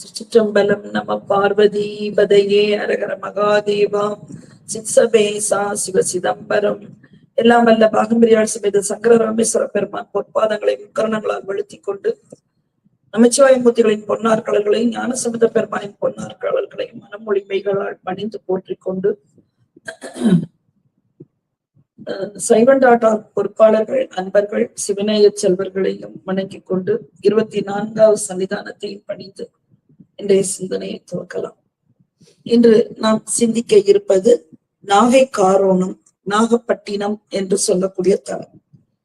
திருச்சிற்றம்பலம் நம பார்வதி பதையே அரகர மகாதேவா. சித்சபேசா சிவ சிதம்பரம். எல்லாம் வல்ல பாகம்பிரியாள் சமேத சங்கர ராமேஸ்வர பெருமான் பொற்பாதங்களை முக்கரணங்களால் வெளுத்திக் கொண்டு நமச்சிவாயமூர்த்திகளின் பொன்னார் கலர்களையும் ஞானசமுத பெருமானின் பொன்னார் மனமொழிமைகளால் பணிந்து போற்றிக் கொண்டு சைவண்டாட்டார் பொறுப்பாளர்கள் அன்பர்கள் சிவநேய செல்வர்களையும் வணங்கிக் கொண்டு இருபத்தி நான்காவது சன்னிதானத்தையும் பணிந்து இன்றைய சிந்தனையை துவக்கலாம். இன்று நாம் சிந்திக்க இருப்பது நாகை காரோணம் நாகப்பட்டினம் என்று சொல்லக்கூடிய தலம்.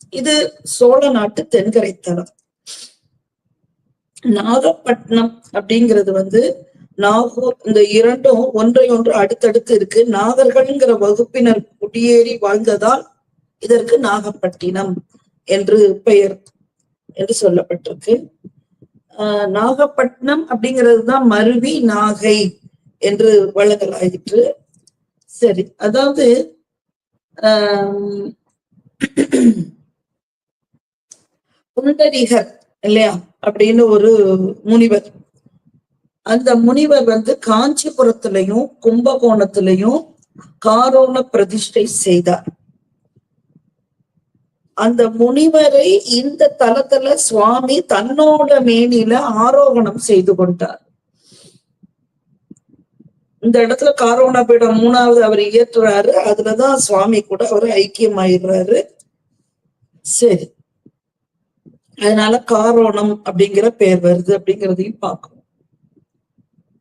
இது சோழ நாட்டு தென்கரை தலம். நாகப்பட்டினம் அப்படிங்கிறது வந்து நாகூர் இந்த இரண்டும் ஒன்றை ஒன்று அடுத்தடுத்து இருக்கு. நாகர்கள்ங்கிற வகுப்பினர் குடியேறி வாழ்ந்ததால் இதற்கு நாகப்பட்டினம் என்று பெயர் என்று சொல்லப்பட்டிருக்கு. நாகப்பட்டினம் அப்படிங்கிறது தான் மருவி நாகை என்று வழங்கலாயிற்று. சரி அதாவது ஆஹ் புண்டரிகர் இல்லையா அப்படின்னு ஒரு முனிவர். அந்த முனிவர் வந்து காஞ்சிபுரத்திலையும் கும்பகோணத்திலையும் காரோண பிரதிஷ்டை செய்தார். அந்த முனிவரை இந்த தலத்துல சுவாமி தன்னோட மேனில ஆரோகணம் செய்து கொண்டார். இந்த இடத்துல காரோண பீடம் மூணாவது அவர் இயற்றுறாரு. அதுலதான் சுவாமி கூட அவர் ஐக்கியமாயிடுறாரு. சரி. அதனால காரோணம் அப்படிங்கிற பேர் வருது அப்படிங்கிறதையும் பார்க்கணும்.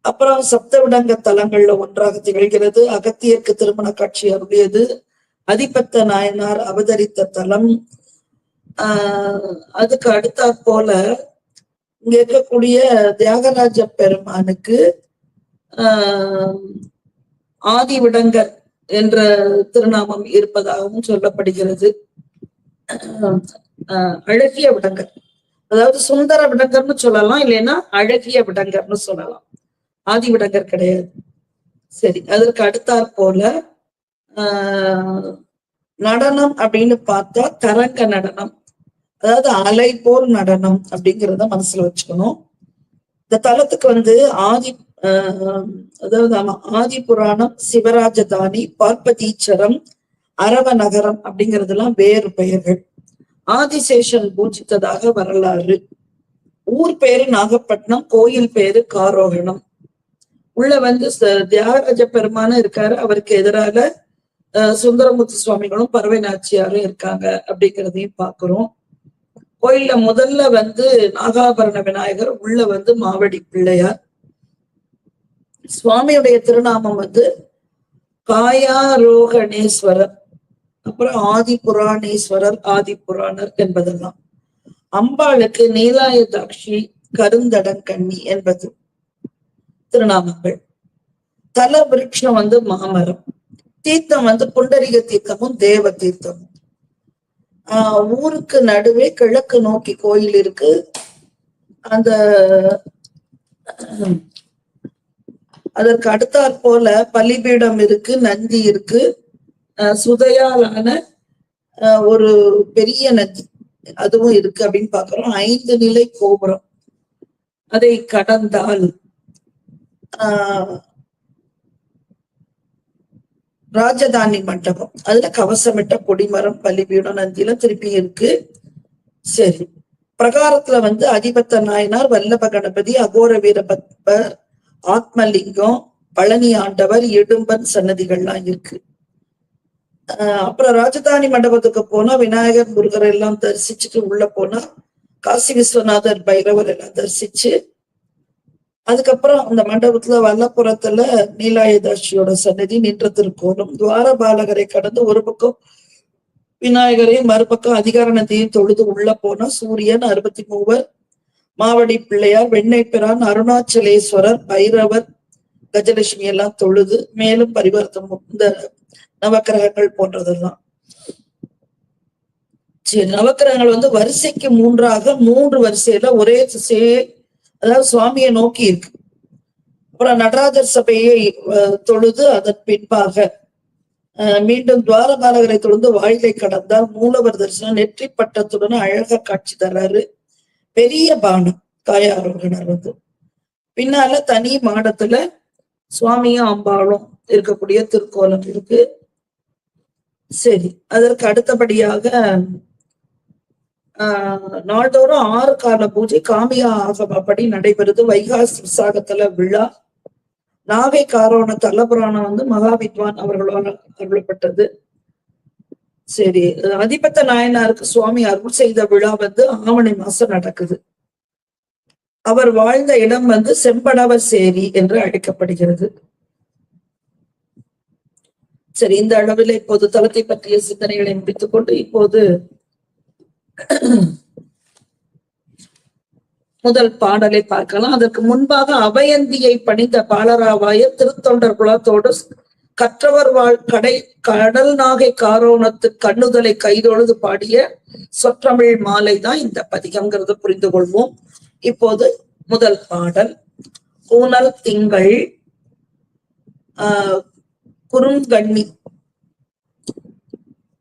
அப்புறம் சப்தவிடங்க தலங்கள்ல ஒன்றாக திகழ்கிறது. அகத்தியருக்கு திருமண காட்சி அருளியது. அதிபத்த நாயனார் அவதரித்த தலம் ஆஹ் அதுக்கு அடுத்தா போல இங்க இருக்கக்கூடிய தியாகராஜ பெருமானுக்கு ஆஹ் ஆதிவிடங்கர் என்ற திருநாமம் இருப்பதாகவும் சொல்லப்படுகிறது. அழகிய விடங்கர் அதாவது சுந்தர விடங்கர்னு சொல்லலாம் இல்லைன்னா அழகிய விடங்கர்னு சொல்லலாம். ஆதி விடங்கர் கிடையாது. சரி அதற்கு அடுத்தாற் போல நடனம் அப்படின்னு பார்த்தா தரங்க நடனம். அதாவது அலை போல் நடனம் அப்படிங்கிறத மனசுல வச்சுக்கணும். இந்த தலத்துக்கு வந்து ஆதி ஆஹ் அதாவது ஆமா ஆதி புராணம் சிவராஜதானி பார்ப்பதீச்சரம் அரவ நகரம் அப்படிங்கிறதெல்லாம் வேறு பெயர்கள். ஆதிசேஷன் பூஜித்ததாக வரலாறு. ஊர் பேரு நாகப்பட்டினம் கோயில் பேரு காரோகணம். உள்ள வந்து தியாகராஜ பெருமான இருக்காரு. அவருக்கு எதிரால சுந்தரமுத்து சுவாமிகளும் பறவை நாச்சியாரும் இருக்காங்க அப்படிங்கிறதையும் பாக்குறோம். கோயில்ல முதல்ல வந்து நாகாபரண விநாயகர் உள்ள வந்து மாவடி பிள்ளையார். சுவாமியுடைய திருநாமம் வந்து காயாரோகணேஸ்வரர் அப்புறம் ஆதி புராணேஸ்வரர் ஆதி புராணர் என்பதெல்லாம். அம்பாளுக்கு நீலாயதாட்சி கருந்தடங்கண்ணி என்பது திருநாமங்கள். தல விருட்சம் வந்து மாமரம். தீர்த்தம் வந்து புண்டரிக தீர்த்தமும் தேவ தீர்த்தமும் ஆஹ் ஊருக்கு நடுவே கிழக்கு நோக்கி கோயில் இருக்கு. அந்த அதற்கு அடுத்தாற் போல பலிபீடம் இருக்கு நந்தி இருக்கு. சுதையாலான ஒரு பெரிய நந்தி அதுவும் இருக்கு அப்படின்னு பாக்குறோம் ஐந்து நிலை கோபுரம். அதை கடந்தால் ஆஹ் ராஜதானி மண்டபம். அதுல கவசமிட்ட கொடிமரம் பள்ளிபீடம் நந்தியில திருப்பி இருக்கு. சரி. பிரகாரத்துல வந்து அதிபத்த நாயனார் வல்லப கணபதி அகோர வீரபத்மர் ஆத்மலிங்கம் பழனி ஆண்டவர் இடும்பன் சன்னதிகள்லாம் இருக்கு. ஆஹ் அப்புறம் ராஜதானி மண்டபத்துக்கு போனா விநாயகர் முருகர் எல்லாம் தரிசிச்சுட்டு உள்ள போனா காசி விஸ்வநாதர் பைரவர் எல்லாம் தரிசிச்சு அதுக்கப்புறம் அந்த மண்டபத்துல வல்லப்புறத்துல நீலாயதாட்சியோட சன்னதி நின்ற திருக்கோலம் துவார பாலகரை கடந்து ஒரு பக்கம் விநாயகரையும் மறுபக்கம் அதிகார நதியும் தொழுது உள்ள போனா சூரியன் அறுபத்தி மூவர் மாவடி பிள்ளையார் வெண்ணை பிரான் அருணாச்சலேஸ்வரர் பைரவர் கஜலட்சுமி எல்லாம் தொழுது மேலும் பரிவர்த்தம் இந்த நவக்கிரகங்கள் போன்றதெல்லாம். சரி நவக்கிரகங்கள் வந்து வரிசைக்கு மூன்றாக மூன்று வரிசையில ஒரே திசையே அதாவது சுவாமியை நோக்கி இருக்கு. அப்புறம் நடராஜர் சபையை தொழுது அதன் பின்பாக மீண்டும் துவாரபாலகரை தொழுந்து வாயிலை கடந்தால் மூலவர் தரிசனம் நெற்றி பட்டத்துடன் அழகா காட்சி தர்றாரு பெரிய பானம் தாயாரோகணர் வந்து. பின்னால தனி மாடத்துல சுவாமியும் அம்பாளும் இருக்கக்கூடிய திருக்கோலம் இருக்கு சரி அதற்கு அடுத்தபடியாக நாள்தோறும் ஆறு கால பூஜை காமியா ஆகமப்படி நடைபெறுது. வைகாசி விசாகத்துல விழா. நாகை காரோண தலபுராணம் வந்து மகா வித்வான் அவர்களால் அருளப்பட்டது. சரி அதிபத்த நாயனாருக்கு சுவாமி அருள் செய்த விழா வந்து ஆவணி மாசம் நடக்குது. அவர் வாழ்ந்த இடம் வந்து செம்படவர் சேரி என்று அழைக்கப்படுகிறது. சரி இந்த அளவில் இப்போது தளத்தை பற்றிய சிந்தனைகளை முடித்துக் கொண்டு இப்போது முதல் பாடலை பார்க்கலாம். அதற்கு முன்பாக அபயந்தியை பணிந்த பாலராவாய திருத்தொண்டர் குலத்தோடு கற்றவர் வாழ் கடை கடல் நாகை காரோணத்து கண்ணுதலை கைதொழுது பாடிய சொற்றமிழ் மாலை தான் இந்த பதிகம்ங்கிறத புரிந்து கொள்வோம். இப்போது முதல் பாடல். ஊனல் திங்கள் ஆஹ் குறுங்கண்ணி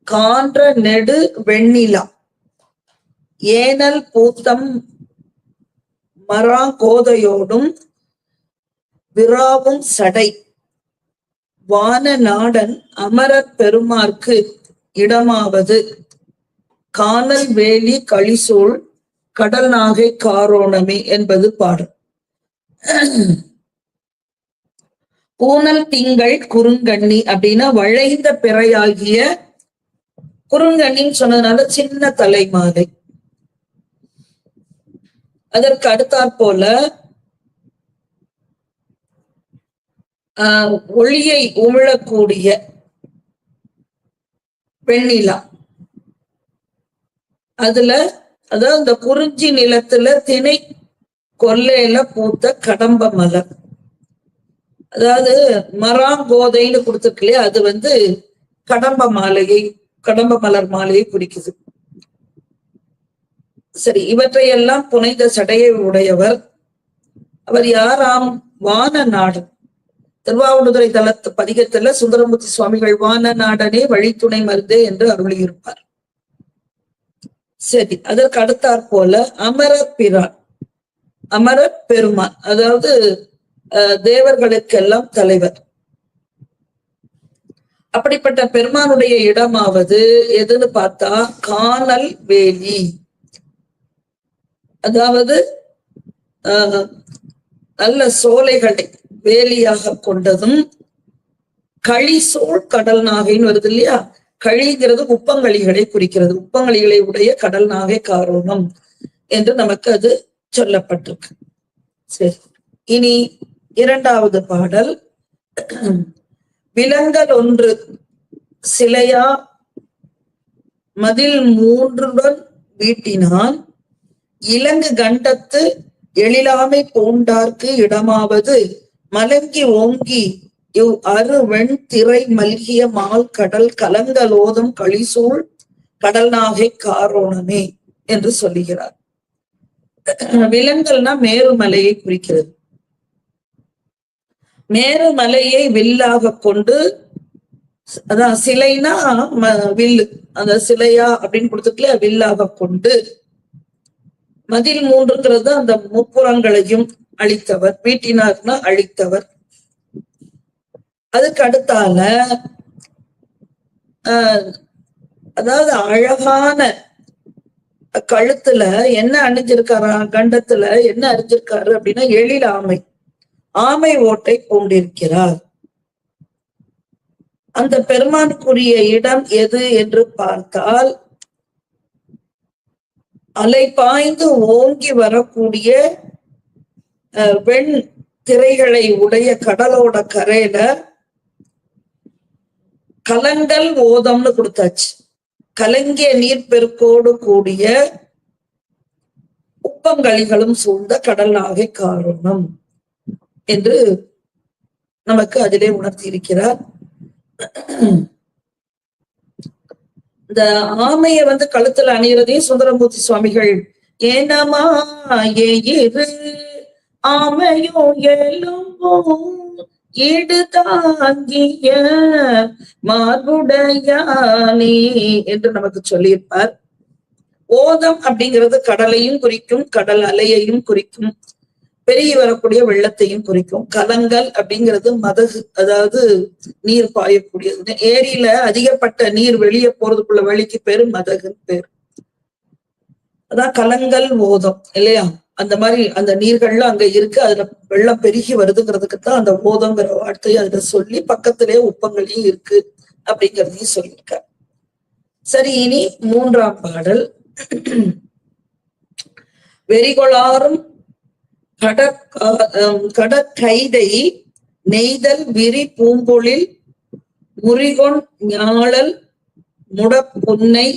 கான்ற நெடு வெண்ணிலா. ஏனல் பூத்தம் மரா கோதையோடும் விராவும் சடை. வான நாடன் அமரப் பெருமார்க்கு இடமாவது. காணல் வேலி களிசூழ் கடல் நாகை காரோணமே என்பது பாடல் பூனல் திங்கள் குறுங்கண்ணி அப்படின்னா வளைந்த பிறையாகிய குறுங்கண்ணின்னு சொன்னதுனால சின்ன தலை மாலை அதற்கு அடுத்தாற் போல ஆஹ் ஒளியை உமிழக்கூடிய வெண்ணிலா. அதுல அதாவது இந்த குறிஞ்சி நிலத்துல திணை கொல்லையில பூத்த கடம்ப மலர். அதாவது மராங்கோதைன்னு கொடுத்துருக்கு இல்லையா? அது வந்து கடம்ப மாலையை கடம்ப மலர் மாலையை பிடிக்குது. சரி இவற்றையெல்லாம் புனைந்த சடையை உடையவர் அவர் யாராம் வான நாடன் திருவாவூடுதுறை தளத்து பதிகத்துல சுந்தரமூர்த்தி சுவாமிகள் வான நாடனே வழித்துணை மருந்தே என்று அருளியிருப்பார். சரி அதற்கு அடுத்தாற் போல அமர பிரான். அமர பெருமான் அதாவது தேவர்களுக்கெல்லாம் தலைவர். அப்படிப்பட்ட பெருமானுடைய இடமாவது எதுன்னு பார்த்தா கானல் வேலி. அதாவது ஆஹ், நல்ல சோலைகளை வேலியாக கொண்டதும் களி சோழ் கடல் நாகைன்னு வருது இல்லையா? களிங்கிறது உப்பங்களிகளை குறிக்கிறது. உப்பங்களிகளை உடைய கடல் நாகை காரணம் என்று நமக்கு அது சொல்லப்பட்டிருக்கு. சரி. இனி இரண்டாவது பாடல். விலங்கல் ஒன்று சிலையா மதில் மூன்றுடன் வீட்டினான். இலங்கு கண்டத்து எழிலாமை பூண்டார்க்கு இடமாவது மலங்கி ஓங்கி இவ் அரு வெண் திரை மல்கிய மால் கடல் கலங்கலோதம் களிசூழ் கடல் நாகை காரோணமே என்று சொல்லுகிறார். விலங்கல்னா மேருமலையை குறிக்கிறது. மேருமலையை வில்லாக கொண்டு அதான் சிலைனா ம- வில்லு அந்த சிலையா அப்படின்னு கொடுத்துக்கல வில்லாக கொண்டு மதில் மூன்றுங்கிறது அந்த முப்புறங்களையும் அழித்தவர் வீட்டினார்னா அழித்தவர். அதுக்கு அடுத்தால ஆஹ் அதாவது அழகான கழுத்துல என்ன அணிஞ்சிருக்காரா கண்டத்துல என்ன அணிஞ்சிருக்காரு அப்படின்னா எழில் ஆமை. ஆமை ஓட்டை கொண்டிருக்கிறார் அந்த பெருமானுக்குரிய இடம் எது என்று பார்த்தால் அலை பாய்ந்து ஓங்கி வரக்கூடிய வெண் திரைகளை உடைய கடலோட கரையில கலங்கல் ஓதம்னு கொடுத்தாச்சு. கலங்கிய நீர்பெருக்கோடு கூடிய உப்பங்களிகளும் சூழ்ந்த கடல் நாகை காரணம் என்று நமக்கு அதிலே உணர்த்தி இருக்கிறார் இந்த ஆமைய வந்து கழுத்துல அணியறதையும் சுந்தரமூர்த்தி சுவாமிகள். ஏனமா ஏறு ஆமையோ எலும்பும் ஈடு தாங்கிய மார்புடையானே என்று நமக்கு சொல்லியிருப்பார். ஓதம் அப்படிங்கிறது கடலையும் குறிக்கும் கடல் அலையையும் குறிக்கும். பெருகி வரக்கூடிய வெள்ளத்தையும் குறிக்கும். கலங்கள் அப்படிங்கிறது மதகு அதாவது நீர் பாயக்கூடியது ஏரியில அதிகப்பட்ட நீர் வெளியே போறதுக்குள்ள வழிக்கு பேரு மதகுன்னு பேரு. அதான் கலங்கள் ஓதம் இல்லையா? அந்த மாதிரி அந்த நீர்கள்ல அங்க இருக்கு. அதுல வெள்ளம் பெருகி வருதுங்கிறதுக்கு தான் அந்த ஓதங்கிற வார்த்தையை அதுல சொல்லி பக்கத்திலே உப்பங்களையும் இருக்கு அப்படிங்கிறதையும் சொல்லியிருக்காரு. சரி இனி மூன்றாம் பாடல். வெறிகொளாரும் கடற்கைதை நெய்தல் விரி பூம்பொழில் முறிகொன் ஞாழல் முடப்புன்னை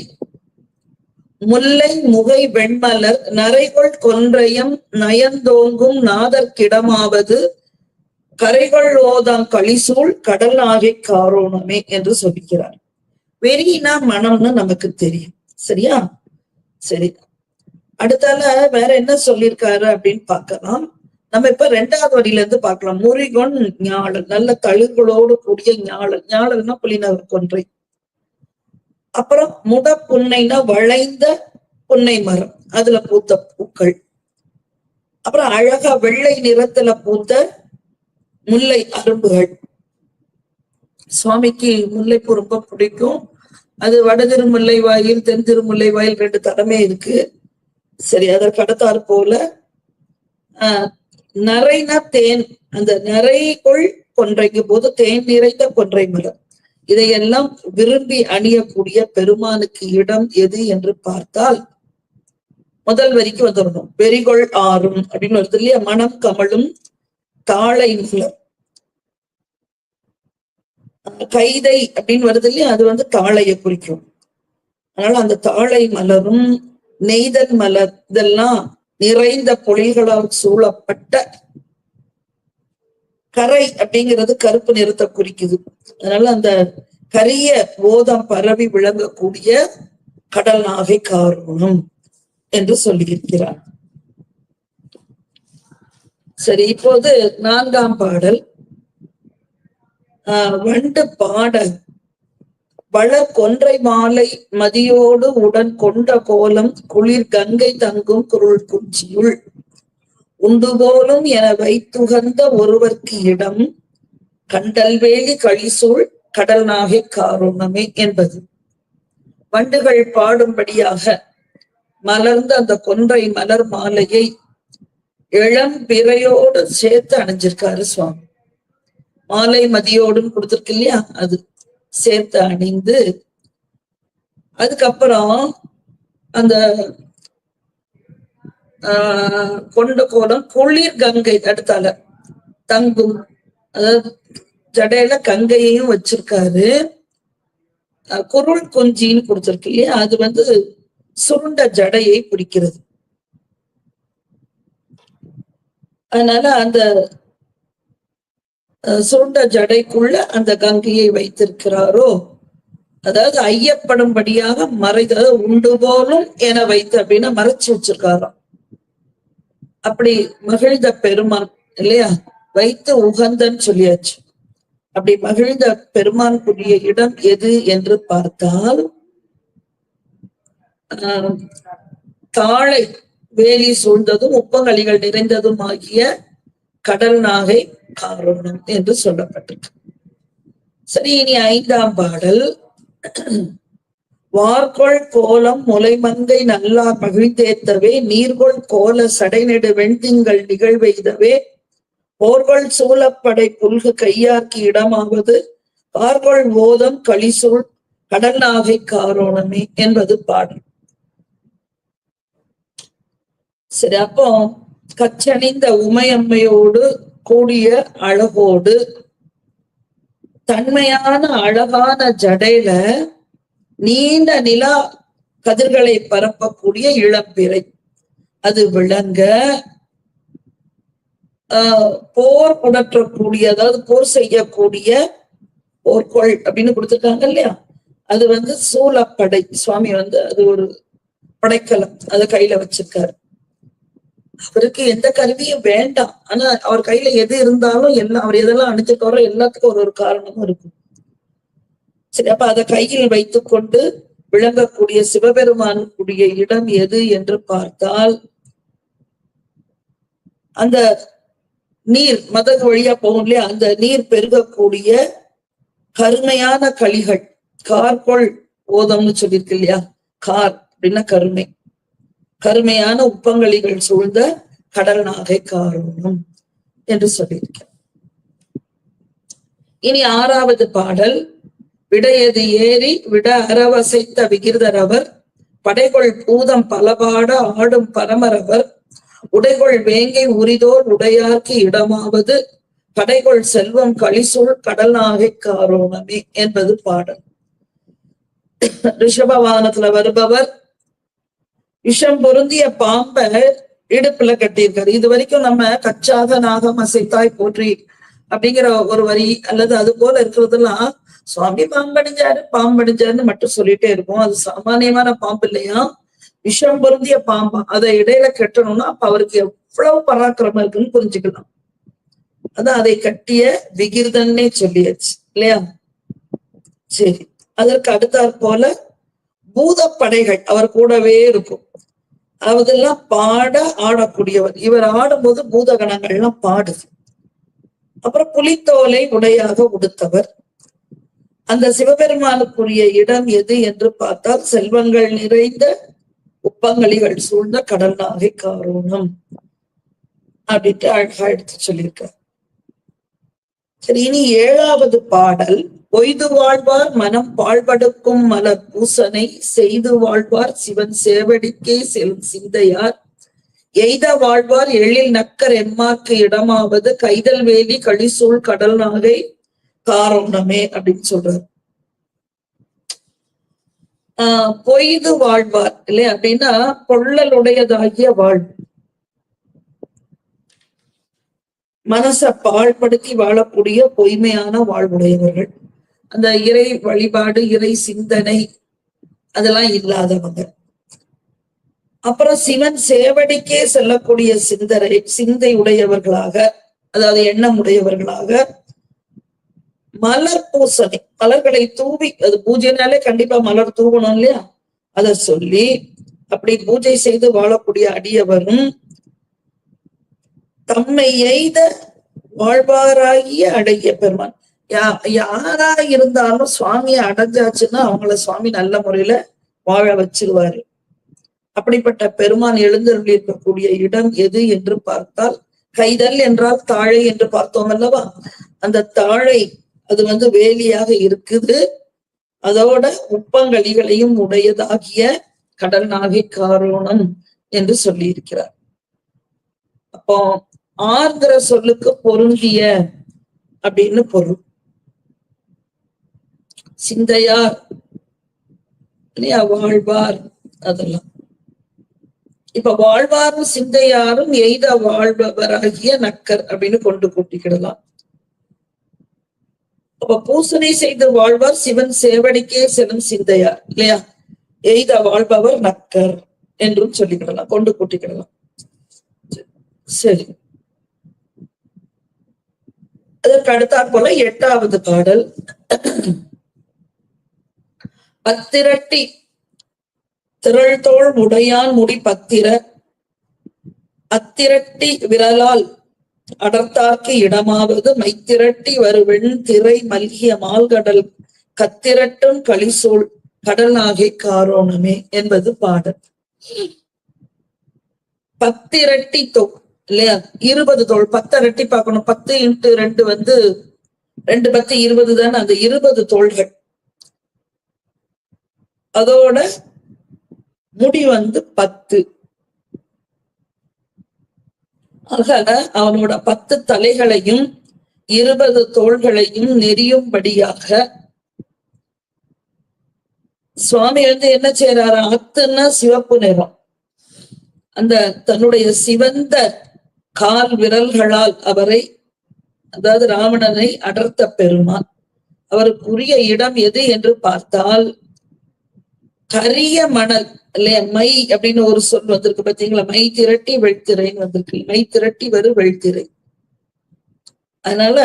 முல்லை முகை வெண்மலர் நரைகொள் கொன்றையம் நயந்தோங்கும் நாதற்கிடமாவது கரைகள் ஓதாம் களிசூழ் கடல் ஆகை காரோணமே என்று சொல்லிக்கிறார் வெறினா மனம்னு நமக்கு தெரியும். சரியா? சரி. அடுத்தால வேற என்ன சொல்லியிருக்காரு அப்படின்னு பார்க்கலாம். நம்ம இப்ப ரெண்டாவது வரியில இருந்து பார்க்கலாம். முறிகொன் ஞாழல் நல்ல தழுகளோடு கூடிய ஞாழல் ஞாழல்னா புலிநகர் கொன்றை. அப்புறம் முட புன்னைனா வளைந்த புன்னை மரம். அதுல பூத்த பூக்கள். அப்புறம் அழகா வெள்ளை நிறத்துல பூத்த முல்லை அரும்புகள். சுவாமிக்கு முல்லைப்பூ ரொம்ப பிடிக்கும். அது வடதிருமுல்லை வாயில் தென் திருமுல்லை வாயில் ரெண்டு தரமே இருக்கு. சரி அதற்கு அடுத்தாற் போல ஆஹ் நரைனா தேன் அந்த நரைக்குள் கொன்றைக்கு போது தேன் நிறைந்த கொன்றை மரம். இதையெல்லாம் விரும்பி அணியக்கூடிய பெருமானுக்கு இடம் எது என்று பார்த்தால் முதல் வரிக்கு வந்துடணும். பெரிகொள் ஆறும் அப்படின்னு வருது இல்லையா? மனம் கமலும் தாளை மலர் கைதை அப்படின்னு வருது இல்லையா? அது வந்து தாளையை குறிக்கும். அதனால அந்த தாளை மலரும் நெய்தல் மலர் இதெல்லாம் நிறைந்த பொழில்களால் சூழப்பட்ட கரை அப்படிங்கிறது கருப்பு நிறத்தை குறிக்குது. அதனால அந்த கரிய போதம் பரவி விளங்கக்கூடிய கடல் நாகை காரணம் என்று சொல்லியிருக்கிறார். சரி இப்போது நான்காம் பாடல். ஆஹ் வண்டு பாட வள கொன்றை மாலை மதியோடு உடன் கொண்ட கோலம் குளிர் கங்கை தங்கும் குருள் குச்சியுள் உண்டு போலும் என வைத்துகந்த ஒருவர்க்கு இடம் கண்டல்வேலி கழிசூழ் கடல் நாகை காரணமே என்பது. வண்டுகள் பாடும்படியாக மலர்ந்த அந்த கொன்றை மலர் மாலையை இளம் பிறையோடு சேர்த்து அணிஞ்சிருக்காரு சுவாமி. மாலை மதியோடும் கொடுத்திருக்கு இல்லையா அது. சேர்த்து அணிந்து அதுக்கப்புறம் அந்த ஆஹ் கொண்ட கோலம் குளிர் கங்கை அடுத்தால தங்கும் அதாவது ஜடையில கங்கையையும் வச்சிருக்காரு. குருள் கொஞ்சின்னு கொடுத்திருக்கு இல்லையா? அது வந்து சுருண்ட ஜடையை பிடிக்கிறது. அதனால அந்த சுருண்ட ஜடைக்குள்ள அந்த கங்கையை வைத்திருக்கிறாரோ? அதாவது ஐயப்படும்படியாக மறைத உண்டு போலும் என வைத்து அப்படின்னா மறைச்சு வச்சிருக்காராம். அப்படி மகிழ்ந்த பெருமான் இல்லையா? வைத்து உகந்தன்னு சொல்லியாச்சு. அப்படி மகிழ்ந்த பெருமானுக்குரிய இடம் எது என்று பார்த்தால் தாழை வேலி சூழ்ந்ததும் உப்பங்களிகள் நிறைந்ததும் ஆகிய கடல் நாகை காரணம் என்று சொல்லப்பட்டிருக்கு. சரி இனி ஐந்தாம் பாடல். வார்கொள் கோலம் முலைமங்கை நல்லா மகிழ்ந்தேத்தவே நீர்கொள் கோல சடைநெடு வெண்திங்கள் நிகழ்வெய்தவே போர்கொள் சூழப்படை புல்கு கையாக்கி இடமாவது பார்கொள் ஓதம் களிசூழ் கடல் நாகை காரோணமே என்பது பாடல். சரி அப்போ கச்சணிந்த உமையம்மையோடு கூடிய அழகோடு தன்மையான அழகான ஜடையில நீண்ட நிலா கதிர்களை பரப்பக்கூடிய இளம்பிறை. அது விளங்க போர் உணற்றக்கூடிய அதாவது போர் செய்யக்கூடிய போர்கொள் அப்படின்னு கொடுத்துருக்காங்க இல்லையா? அது வந்து சூழப்படை சுவாமி வந்து அது ஒரு படைக்கலம் அதை கையில வச்சிருக்காரு. அவருக்கு எந்த கருவியும் வேண்டாம். ஆனா அவர் கையில எது இருந்தாலும் எல்லாம் அவர் எதெல்லாம் அணிஞ்சுக்காரோ எல்லாத்துக்கும் ஒரு ஒரு காரணமும் இருக்கும். சரி அப்ப அதை கையில் வைத்துக் கொண்டு விளங்கக்கூடிய சிவபெருமானுக்குரிய இடம் எது என்று பார்த்தால் அந்த நீர் மதகு வழியா போகும் இல்லையா? அந்த நீர் பெருகக்கூடிய கருமையான களிகள் கார்கொள் ஓதம்னு சொல்லியிருக்கு இல்லையா? கார் அப்படின்னா கருமை. கருமையான உப்பங்களிகள் சூழ்ந்த கடல் நாகை காரணம் என்று சொல்லியிருக்கேன் இனி ஆறாவது பாடல் விடையது ஏறி விட அறவசைத்த விகிர்தரவர் படைகொள் பூதம் பலபாட ஆடும் பரமரவர் உடைகொள் வேங்கை உரிதோர் உடையார்க்கு இடமாவது படைகொள் செல்வம் களிசூழ் கடல் நாகை காரோணமே என்பது பாடல். ரிஷபவானத்துல வருபவர் விஷம் பொருந்திய பாம்ப இடுப்புல கட்டியிருக்காரு. இது வரைக்கும் நம்ம கச்சாத நாகம் அசைத்தாய் போற்றி அப்படிங்கிற ஒரு வரி அல்லது அது போல இருக்கிறதெல்லாம் சுவாமி பாம்படிஞ்சாரு பாம்படிஞ்சாருன்னு மட்டும் சொல்லிட்டே இருக்கும். அது சாமானியமான பாம்பு இல்லையா? விஷம் பொருந்திய பாம்பா. அதை இடையில கட்டணும்னா அப்ப அவருக்கு எவ்வளவு பராக்கிரமம் இருக்குன்னு புரிஞ்சுக்கலாம். அதான் அதை கட்டிய விகிர்தன்னே சொல்லியாச்சு இல்லையா? சரி. அதற்கு அடுத்தாற் போல பூதப்படைகள். அவர் கூடவே இருக்கும். அதெல்லாம் பாட ஆடக்கூடியவர். இவர் ஆடும்போது பூதகணங்கள்லாம் பாடுது அப்புறம் புலித்தோலை உடையாக உடுத்தவர். அந்த சிவபெருமானுக்குரிய இடம் எது என்று பார்த்தால் செல்வங்கள் நிறைந்த உப்பங்களிகள் சூழ்ந்த கடல் நாகை காரணம் அப்படின்ட்டு அழகா எடுத்து சொல்லியிருக்கார். சரி இனி ஏழாவது பாடல். பொய்து வாழ்வார் மனம் பாழ்படுக்கும் மலர் பூசனை செய்து வாழ்வார். சிவன் சேவடிக்கே செல்லும் சிந்தையார். எய்த வாழ்வார் எழில் நக்கர் எம்மாக்கு இடமாவது. கைதல் வேலி கழிசூழ் கடல் நாகை காரணமே அப்படின்னு சொல்றாரு. ஆஹ் பொய்து வாழ்வார் இல்லையா? அப்படின்னா பொள்ளலுடையதாகிய வாழ்வு. மனச பாழ்படுத்தி வாழக்கூடிய பொய்மையான வாழ்வுடையவர்கள். அந்த இறை வழிபாடு இறை சிந்தனை அதெல்லாம் இல்லாதவங்க. அப்புறம் சிவன் சேவடிக்கே செல்லக்கூடிய சிந்தரை சிந்தை உடையவர்களாக அதாவது எண்ணம் உடையவர்களாக மலர் பூசணி மலர்களை தூவி அது பூஜைனாலே கண்டிப்பா மலர் தூவணும் இல்லையா? அத சொல்லி அப்படி பூஜை செய்து வாழக்கூடிய அடியவரும் தம்மை எய்த வாழ்வாராகிய அடைய பெருமான். யா யாரா இருந்தாலும் சுவாமியை அடைஞ்சாச்சுன்னா அவங்கள சுவாமி நல்ல முறையில வாழ வச்சிருவாரு. அப்படிப்பட்ட பெருமான் எழுந்தருளி இருக்கக்கூடிய இடம் எது என்று பார்த்தால் கைதல் என்றால் தாழை என்று பார்த்தோம் அல்லவா? அந்த தாழை அது வந்து வேலியாக இருக்குது. அதோட உப்பங்களிகளையும் உடையதாகிய கடல் நாகை காரோணம் என்று சொல்லி இருக்கிறார் அப்போ ஆர்கிற சொல்லுக்கு பொருந்திய அப்படின்னு பொருள். சிந்தையார் இல்லையா வாழ்வார் அதெல்லாம். இப்ப வாழ்வாரும் சிந்தையாரும் எய்த வாழ்பவராகிய நக்கர் அப்படின்னு கொண்டு கூட்டிக்கிடலாம். அப்ப பூசனை செய்து வாழ்வார் சிவன் சேவடிக்கே செல்லும் சிந்தையார் இல்லையா? எய்த வாழ்பவர் நக்கர் என்றும் சொல்லிக்கிடலாம் கொண்டு கூட்டிக்கிடலாம். சரி. அதற்கு அடுத்தாற் போல எட்டாவது பாடல். பத்திரட்டி திரள்தோள் உடையான் முடி பத்திர அத்திரட்டி விரலால் அடர்த்தார்க்கு இடமாவது மைத்திரட்டி வருவெண் திரை மல்கிய மால்கடல். கத்திரட்டும் களிசோல் கடல் நாகை காரோணமே என்பது பாடல். பத்திரட்டி தோ இல்லையா? இருபது தோல் பத்து ரெட்டி பார்க்கணும். பத்து இன்ட்டு ரெண்டு வந்து ரெண்டு பத்து இருபது தானே? அந்த இருபது தோள்கள். அதோட முடி வந்து பத்து. ஆக அவனோட பத்து தலைகளையும் இருபது தோள்களையும் நெறியும்படியாக சுவாமி வந்து என்ன செய்யறாரு அத்துன்னா சிவப்பு நிறம். அந்த தன்னுடைய சிவந்த கால் விரல்களால் அவரை அதாவது ராவணனை அடர்த்த பெருமான். அவருக்குரிய இடம் எது என்று பார்த்தால் கரிய மணல் இல்லையா? மை அப்படின்னு ஒரு சொல் வந்திருக்கு பாத்தீங்களா? மை திரட்டி வெழ்த்திரைன்னு வந்திருக்கு. மை திரட்டி வரும் வெழ்த்திரை அதனால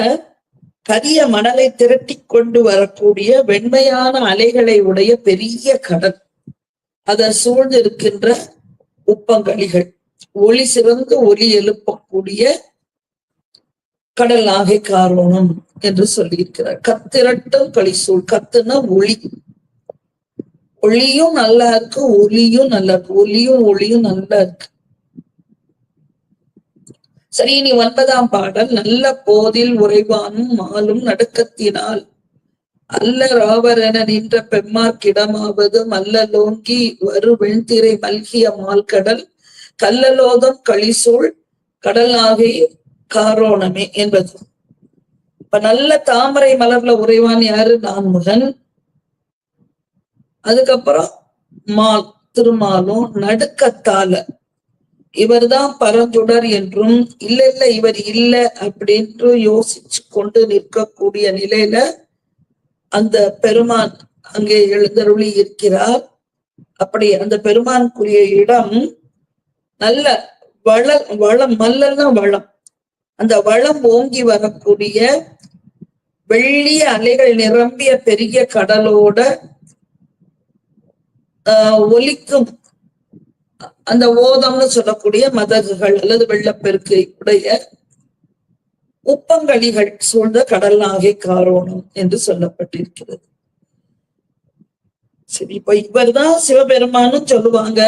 கரிய மணலை திரட்டி கொண்டு வரக்கூடிய வெண்மையான அலைகளை உடைய பெரிய கடல். அதை சூழ்ந்து இருக்கின்ற உப்பங்களிகள் ஒளி சிறந்து ஒளி எழுப்பக்கூடிய கடல் நாகை காரணம் என்று சொல்லியிருக்கிறார். கத்திரட்டும் கலிசூழ் கத்துனா ஒளி. ஒளியும் நல்லா இருக்கு ஒலியும் நல்லா இருக்கு ஒலியும் ஒளியும் நல்லா இருக்கு. சரி இனி ஒன்பதாம் பாடல். நல்ல போதில் உறைவானும் மாலும் நடுக்கத்தினால். அல்ல ராவரென நின்ற பெம்மார்க்கிடமாவது மல்லலோங்கி வரு வெண்திரை மல்கிய மால்கடல். கல்லலோதம் களிசூழ் கடலாகை காரோணமே என்பது. இப்ப நல்ல தாமரை மலர்ல உறைவான் யாரு? நான் முகன் அதுக்கப்புறம் மால் திருமாலும் நடுக்கத்தால இவர்தான் பரந்துடர் என்றும் இல்ல இல்ல இவர் இல்ல அப்படின்று யோசிச்சு கொண்டு நிற்கக்கூடிய நிலையில அந்த பெருமான் அங்கே எழுந்தருளி இருக்கிறார். அப்படி அந்த பெருமானுக்குரிய இடம் நல்ல வள வளம் மல்லல்னா வளம். அந்த வளம் ஓங்கி வரக்கூடிய வெள்ளிய அலைகள் நிரம்பிய பெரிய கடலோட ஒலிக்கும் அந்த ஓதம்னு சொல்லக்கூடிய மதகுகள் அல்லது வெள்ளப்பெருக்கு உடைய உப்பங்களிகள் சூழ்ந்த கடல் நாகை காரோணம் என்று சொல்லப்பட்டிருக்கிறது. சரி இப்ப இவர்தான் சிவபெருமானும் சொல்லுவாங்க.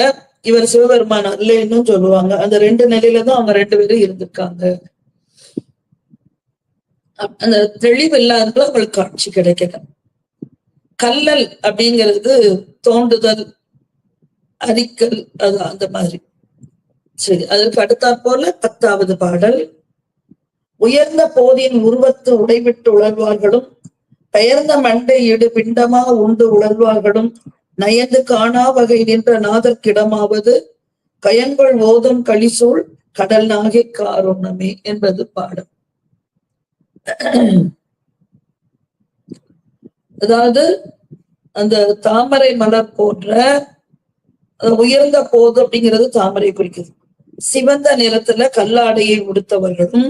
இவர் சிவபெருமான் அல்லன்னு சொல்லுவாங்க. அந்த ரெண்டு நிலையில தான் அவங்க ரெண்டு பேரும் இருந்திருக்காங்க. அந்த தெளிவு இல்லாதது அவங்களுக்கு காட்சி கிடைக்கல. கல்லல் அப்படிங்கிறது தோண்டுதல் அரிக்கல் அது அந்த மாதிரி. சரி அதற்கு அடுத்தா போல பத்தாவது பாடல். உயர்ந்த போதின் உருவத்து உடைவிட்டு உழல்வார்களும் பெயர்ந்த மண்டை இடு பிண்டமா உண்டு உழல்வார்களும் நயந்து காணா வகை நின்ற நாதற்கிடமாவது கயன்கள் ஓதும் களிசூழ் கடல் நாகை காரோணமே என்பது பாடம். அதாவது அந்த தாமரை மலர் போன்ற உயர்ந்த போது அப்படிங்கிறது தாமரை குறிக்குது. சிவந்த நிறத்துல கல்லாடையை உடுத்தவர்களும்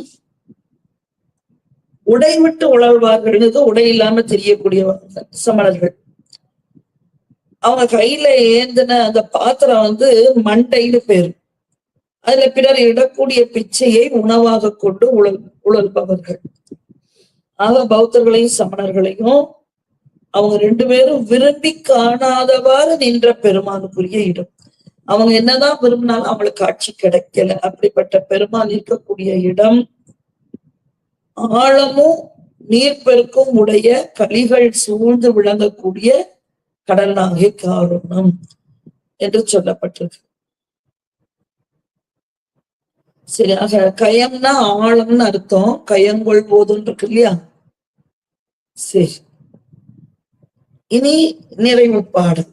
உடை விட்டு உழல்வார்கள் உடை இல்லாம தெரியக்கூடியவர்கள் சமணர்கள். அவங்க கையில ஏந்தின அந்த பாத்திரம் வந்து மண்டைன்னு பேரு. அதுல பிறர் இடக்கூடிய பிச்சையை உணவாக கொண்டு உழல் உழல்பவர்கள். ஆக பௌத்தர்களையும் சமணர்களையும் அவங்க ரெண்டு பேரும் விரும்பி காணாதவாறு நின்ற பெருமானுக்குரிய இடம். அவங்க என்னதான் விரும்பினாலும் அவங்களுக்கு காட்சி கிடைக்கல. அப்படிப்பட்ட பெருமான் இருக்கக்கூடிய இடம் ஆழமும் நீர்ப்பெருக்கும் உடைய களிகள் சூழ்ந்து விளங்கக்கூடிய கடல் நாகை காரணம் என்று சொல்லப்பட்டிருக்கு. சரி கயம்னா ஆழம்னு அர்த்தம். கயங்கொள் போதுன்னு இருக்கு இல்லையா? சரி. இனி நிறைவு பாடம்.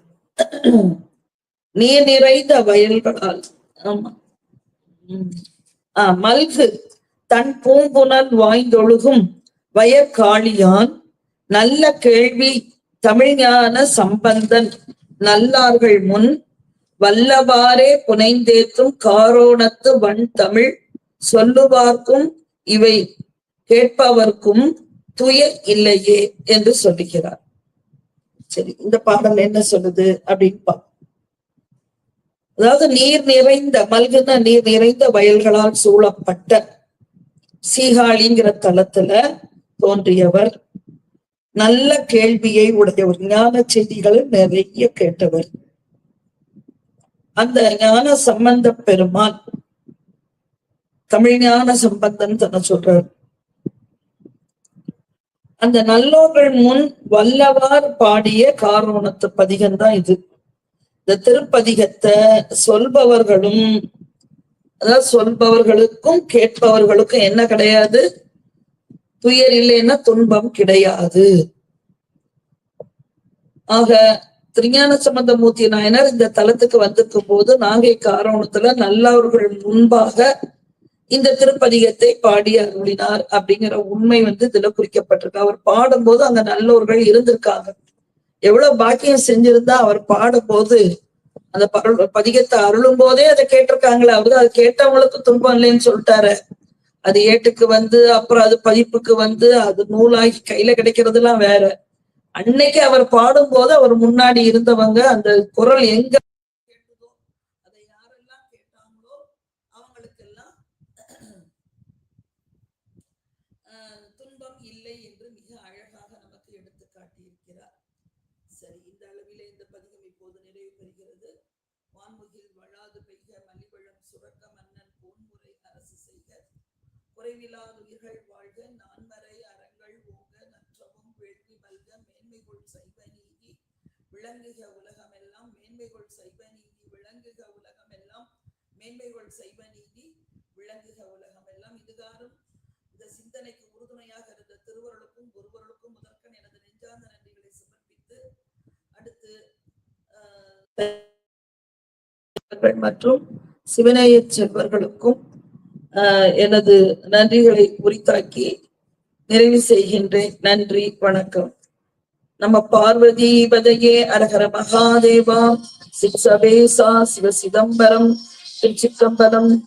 நீர் நிறைந்த வயல்களால். ஆமா. ஆஹ் மல்கு. தன் பூங்குணல் வாய்ந்தொழுகும் வயற்காளியான் நல்ல கேள்வி தமிழ்ஞான சம்பந்தன். நல்லார்கள் முன் வல்லவாறே புனைந்தேத்தும் காரோணத்து வன் தமிழ் சொல்லுவார்க்கும் இவை கேட்பவர்க்கும் துயர் இல்லையே என்று சொல்லுகிறார். சரி இந்த பாடல் என்ன சொல்லுது அப்படின்னு அதாவது நீர் நிறைந்த மல்குன நீர் நிறைந்த வயல்களால் சூழப்பட்ட சீகாழிங்கிற தலத்துல தோன்றியவர். நல்ல கேள்வியை உடையவர். ஞான செய்திகளை நிறைய கேட்டவர். அந்த ஞான சம்பந்த பெருமான் தமிழ் ஞான சம்பந்தன் தன சொல்றார். அந்த நல்லோர்கள் முன் வல்லவார் பாடிய காரோணத்து பதிகம் தான் இது. இந்த திருப்பதிகத்தை சொல்பவர்களும் அதாவது சொல்பவர்களுக்கும் கேட்பவர்களுக்கும் என்ன கிடையாது? துயர் இல்லைன்னா துன்பம் கிடையாது. ஆக திருஞான சம்பந்தமூர்த்தி நாயனர் இந்த தலத்துக்கு வந்திருக்கும் போது நாகை காரணத்துல நல்லவர்கள் முன்பாக இந்த திருப்பதிகத்தை பாடி அருளினார் அப்படிங்கிற உண்மை வந்து இதுல குறிக்கப்பட்டிருக்கு. அவர் பாடும்போது அங்க நல்லோர்கள் இருந்திருக்காங்க. எவ்வளவு பாக்கியம் செஞ்சிருந்தா அவர் பாடும்போது அந்த பதிகத்தை அருளும் போதே அதை கேட்டிருக்காங்களே அவரு அது கேட்டவங்களுக்கு துன்பம் இல்லைன்னு சொல்லிட்டாரு. அது ஏட்டுக்கு வந்து அப்புறம் அது பதிப்புக்கு வந்து அது நூலாகி கையில கிடைக்கிறது எல்லாம் வேற. அன்னைக்கு அவர் பாடும்போது அவர் முன்னாடி இருந்தவங்க அந்த குரல் எங்க குறைவிலாத உயிர்கள் வாழ்க நான்மறை அறங்கள் ஓங்க நற்றவும் வேள்வி மல்க மேன்மைகொள் சைவ நீதி விளங்குக உலகமெல்லாம் மேன்மைகொள் சைவ நீதி விளங்குக உலகமெல்லாம் மேன்மைகொள் சைவ நீதி விளங்குக உலகமெல்லாம். இதுகாரும் இந்த சிந்தனைக்கு உறுதுணையாக இருந்த திருவருளுக்கும் ஒருவருக்கும் முதற்கண் எனது நெஞ்சார்ந்த நன்றிகளை சமர்ப்பித்து அடுத்து மற்றும் சிவநேய செல்வர்களுக்கும் எனது நன்றிகளை உரித்தாக்கி நிறைவு செய்கின்றேன். நன்றி வணக்கம். நம்ம பார்வதி பதையே அரகர மகாதேவா. சிவசபேசா சிவ சிதம்பரம் திருச்சிற்றம்பலம்